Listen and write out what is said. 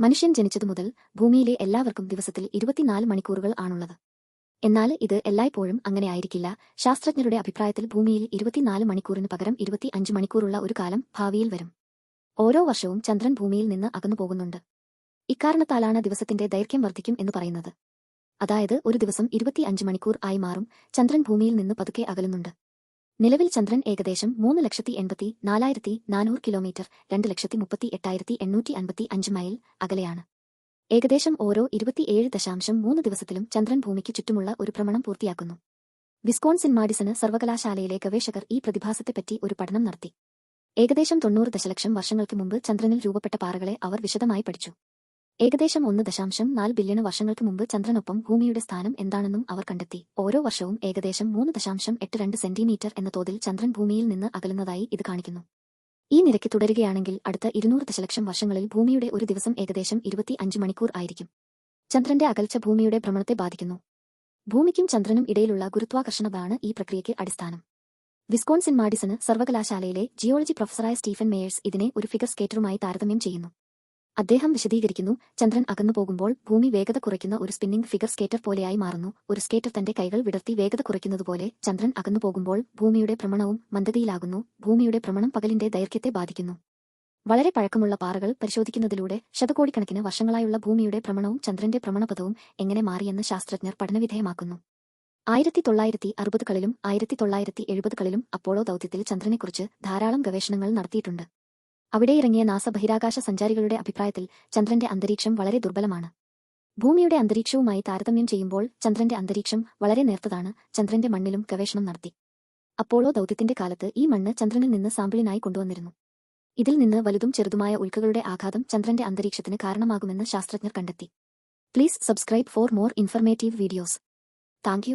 മനുഷ്യൻ ജനിച്ചതു മുതൽ ഭൂമിയിലെ എല്ലാവർക്കും ദിവസത്തിൽ ഇരുപത്തിനാല് മണിക്കൂറുകൾ ആണുള്ളത്. എന്നാൽ ഇത് എല്ലായ്പ്പോഴും അങ്ങനെയായിരിക്കില്ല ശാസ്ത്രജ്ഞരുടെ അഭിപ്രായത്തിൽ ഭൂമിയിൽ ഇരുപത്തിനാല് മണിക്കൂറിന് പകരം ഇരുപത്തി അഞ്ച് മണിക്കൂറുള്ള ഒരു കാലം ഭാവിയിൽ വരും. ഓരോ വർഷവും ചന്ദ്രൻ ഭൂമിയിൽ നിന്ന് അകന്നു പോകുന്നുണ്ട്. ഇക്കാരണത്താലാണ് ദിവസത്തിന്റെ ദൈർഘ്യം വർദ്ധിക്കും എന്ന് പറയുന്നത്. അതായത് ഒരു ദിവസം ഇരുപത്തിയഞ്ച് മണിക്കൂർ ആയി മാറും. ചന്ദ്രൻ ഭൂമിയിൽ നിന്ന് പതുക്കെ അകലുന്നുണ്ട്. നിലവിൽ ചന്ദ്രൻ ഏകദേശം മൂന്ന് ലക്ഷത്തി എൺപത്തി നാലായിരത്തി നാനൂറ് കിലോമീറ്റർ രണ്ട് ലക്ഷത്തി മുപ്പത്തി എട്ടായിരത്തി എണ്ണൂറ്റി അൻപത്തി അഞ്ച് മൈൽ അകലെയാണ്. ഏകദേശം ഓരോ ഇരുപത്തിയേഴ് ദശാംശം മൂന്ന് ദിവസത്തിലും ചന്ദ്രൻ ഭൂമിക്ക് ചുറ്റുമുള്ള ഒരു ഭ്രമണം പൂർത്തിയാക്കുന്നു. വിസ്കോൺസിൻ മാഡിസണ് സർവകലാശാലയിലെ ഗവേഷകർ ഈ പ്രതിഭാസത്തെപ്പറ്റി ഒരു പഠനം നടത്തി. ഏകദേശം തൊണ്ണൂറ് ദശലക്ഷം വർഷങ്ങൾക്ക് മുമ്പ് ചന്ദ്രനിൽ രൂപപ്പെട്ട പാറകളെ അവർ വിശദമായി പഠിച്ചു. ഏകദേശം ഒന്ന് ദശാംശം നാല് ബില്യൺ വർഷങ്ങൾക്ക് മുമ്പ് ചന്ദ്രനൊപ്പം ഭൂമിയുടെ സ്ഥാനം എന്താണെന്നും അവർ കണ്ടെത്തി. ഓരോ വർഷവും ഏകദേശം മൂന്ന് ദശാംശം എട്ട് രണ്ട് സെന്റിമീറ്റർ എന്ന തോതിൽ ചന്ദ്രൻ ഭൂമിയിൽ നിന്ന് അകലുന്നതായി ഇത് കാണിക്കുന്നു. ഈ നിരക്ക് തുടരുകയാണെങ്കിൽ അടുത്ത ഇരുന്നൂറ് ദശലക്ഷം വർഷങ്ങളിൽ ഭൂമിയുടെ ഒരു ദിവസം ഏകദേശം ഇരുപത്തി അഞ്ച് മണിക്കൂർ ആയിരിക്കും. ചന്ദ്രന്റെ അകൽച്ച ഭൂമിയുടെ ഭ്രമണത്തെ ബാധിക്കുന്നു. ഭൂമിക്കും ചന്ദ്രനും ഇടയിലുള്ള ഗുരുത്വാകർഷണമാണ് ഈ പ്രക്രിയയ്ക്ക് അടിസ്ഥാനം. വിസ്കോൺസിൻ മാഡിസണ് സർവകലാശാലയിലെ ജിയോളജി പ്രൊഫസറായ സ്റ്റീഫൻ മേയേഴ്സ് ഇതിനെ ഒരു ഫിഗർ സ്കേറ്ററുമായി താരതമ്യം ചെയ്യുന്നു. അദ്ദേഹം വിശദീകരിക്കുന്നു ചന്ദ്രൻ അകന്നു പോകുമ്പോൾ ഭൂമി വേഗത കുറയ്ക്കുന്ന ഒരു സ്പിന്നിംഗ് ഫിഗർ സ്കേറ്റർ പോലെയായി മാറുന്നു. ഒരു സ്കേറ്റർ തന്റെ കൈകൾ വിടർത്തി വേഗത കുറയ്ക്കുന്നതുപോലെ ചന്ദ്രൻ അകന്നു പോകുമ്പോൾ ഭൂമിയുടെ ഭ്രമണവും മന്ദതയിലാകുന്നു. ഭൂമിയുടെ ഭ്രമണം പകലിന്റെ ദൈർഘ്യത്തെ ബാധിക്കുന്നു. വളരെ പഴക്കമുള്ള പാറകൾ പരിശോധിക്കുന്നതിലൂടെ ശതകോടിക്കണക്കിന് വർഷങ്ങളായുള്ള ഭൂമിയുടെ ഭ്രമണവും ചന്ദ്രന്റെ ഭ്രമണപഥവും എങ്ങനെ മാറിയെന്ന് ശാസ്ത്രജ്ഞർ പഠനവിധേയമാക്കുന്നു. ആയിരത്തി തൊള്ളായിരത്തി അറുപതുകളിലും ആയിരത്തി തൊള്ളായിരത്തി എഴുപതുകളിലും അപ്പോളോ ദൌത്യത്തിൽ ചന്ദ്രനെക്കുറിച്ച് ധാരാളം ഗവേഷണങ്ങൾ നടത്തിയിട്ടുണ്ട്. അവിടെ ഇറങ്ങിയ നാസ ബഹിരാകാശ സഞ്ചാരികളുടെ അഭിപ്രായത്തിൽ ചന്ദ്രന്റെ അന്തരീക്ഷം വളരെ ദുർബലമാണ്. ഭൂമിയുടെ അന്തരീക്ഷവുമായി താരതമ്യം ചെയ്യുമ്പോൾ ചന്ദ്രന്റെ അന്തരീക്ഷം വളരെ നേർത്തതാണ്. ചന്ദ്രന്റെ മണ്ണിലും ഗവേഷണം നടത്തി. അപ്പോളോ ദൗത്യത്തിന്റെ കാലത്ത് ഈ മണ്ണ് ചന്ദ്രനിൽ നിന്ന് സാമ്പിളിനായി കൊണ്ടുവന്നിരുന്നു. ഇതിൽ നിന്ന് വലുതും ചെറുതുമായ ഉൽക്കകളുടെ ആഘാതം ചന്ദ്രന്റെ അന്തരീക്ഷത്തിന് കാരണമാകുമെന്ന് ശാസ്ത്രജ്ഞർ കണ്ടെത്തി. Please subscribe for more informative videos. Thank